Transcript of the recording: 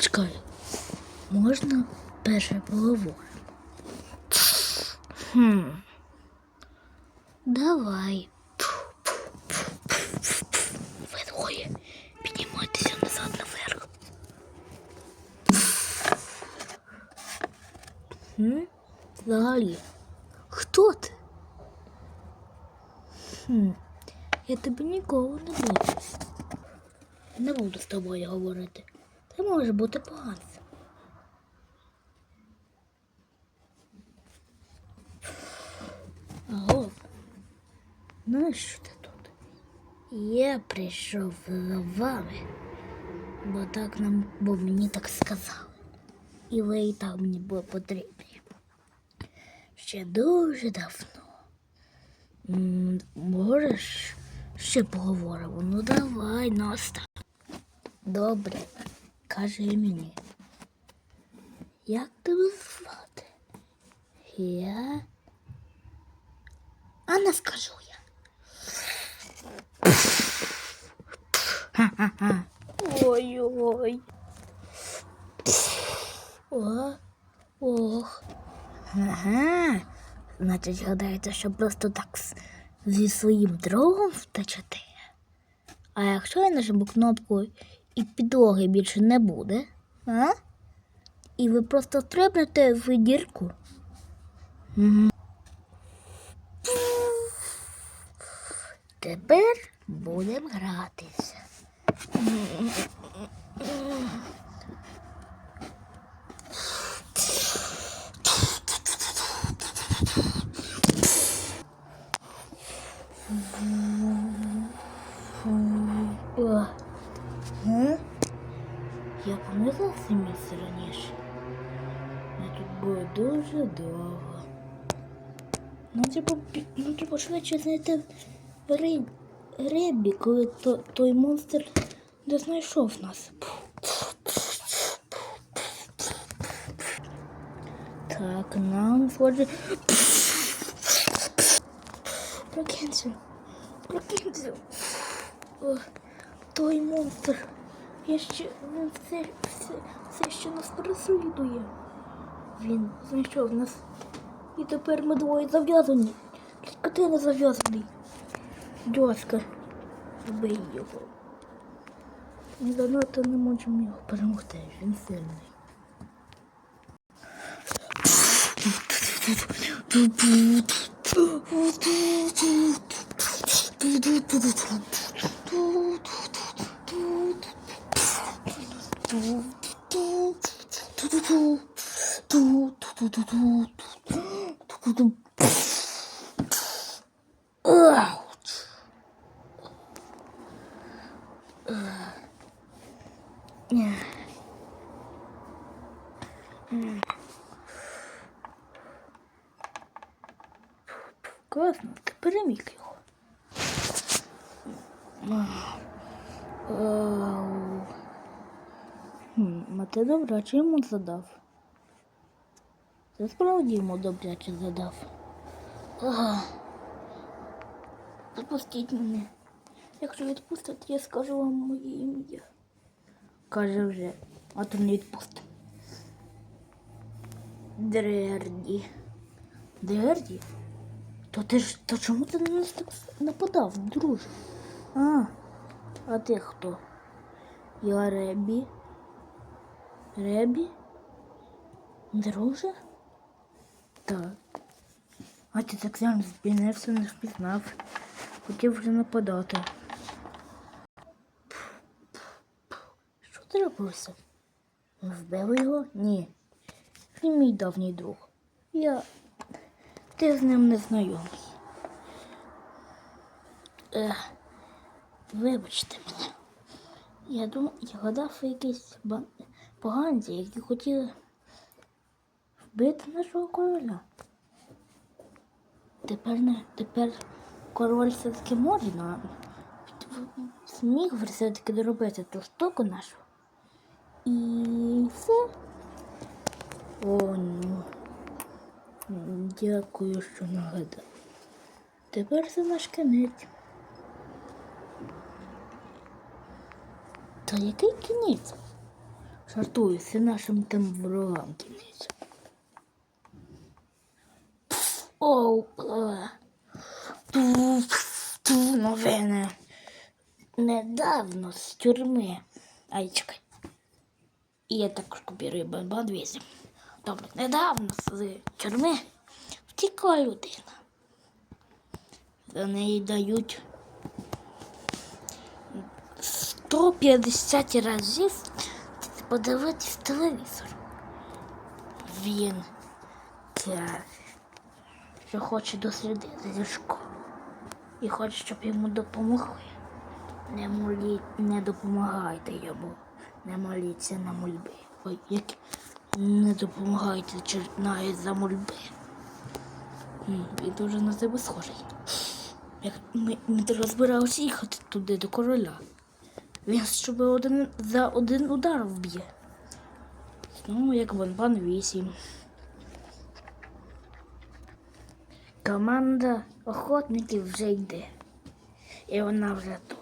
Чекай, можна перше поговоримо? Хм. Давай. Ви двоє піднімайтеся назад наверх. Хм? Взагалі, хто ти? Хм. Я тебе ніколи не буду. Не буду з тобою говорити. Ти можеш бути поганцем. Аго, знаєш, що ти тут? Я прийшов за вами, бо так нам, бо мені так сказали. І ви і так мені були потрібні. Ще дуже давно. Можеш ще поговоримо? Ну давай, Наста. Добре, кажи мені. Як тебе звати? Я. А не скажу я. Ой-ой. О, ох. Ага. Значить, гадаєте, що просто так зі своїм другом втечете? А якщо я нажму кнопку і підлоги більше не буде, а? І ви просто стрибнете в дірку? Тепер будемо гратися. О. Га? Я пам'ятала це місце раніше. Я тут було дуже довго. Ну, типу, ну, типу, швидше знайти риб, рибі, коли то, той монстр не знайшов нас. Так, нам схоже. Прокинься. Прокинься. Той монстр. Я ще він все, все, все ще нас переслідує. Він знайшов нас. І тепер ми двоє зав'язані. Тільки ти не зав'язаний. Ласка, вбий його. Ми занадто не можемо його перемогти. Він сильний. Ouch. Класно, ти переміг його. Ау. Хм, А ти добряче йому задав. Це справді йому добряче задав. Ага. Запустіть мене. Якщо відпустять, я скажу вам моє ім'я. Каже вже, а то не відпустить. Дерді. Дерді? То ти ж то чому ти на нас так нападав, друже? А, а ти хто? Я Ребі. Ребі? Друже? Так. А ти так сам спінився, не впізнав. Хотів вже нападати. Що трапилося? Вбили його? Ні. Він мій давній друг. Я. Ти з ним не знайомий. Ех, вибачте мене. Я думав, я гадав ви якісь бан... поганці, які хотіли вбити нашого короля. Тепер не тепер король все-таки може нам зміг все-таки доробити ту штуку нашу. І все. О, ну. Дякую, що нагадав. Тепер це наш кінець. Та який кінець? Жартую, це нашим тим ворогам кінець. Оу, е. новини. Недавно з тюрми. Ай, чекай. І я також копірую Бенбан 8. Добре, недавно з тюрми втікла людина. За неї дають 150 разів подивитись телевізор. Він що хоче дослідити школу і хоче, щоб йому допомогли. Не моліть, не допомагайте йому, не моліться на мольби. Ой, як не допомагайте навіть за мольби. Він дуже на тебе схожий. Як ми, ми розбиралися їхати туди до короля. Він щоб один за один удар вб'є. Ну, як Бонбан 8. Команда охотників вже йде. І вона вже тут.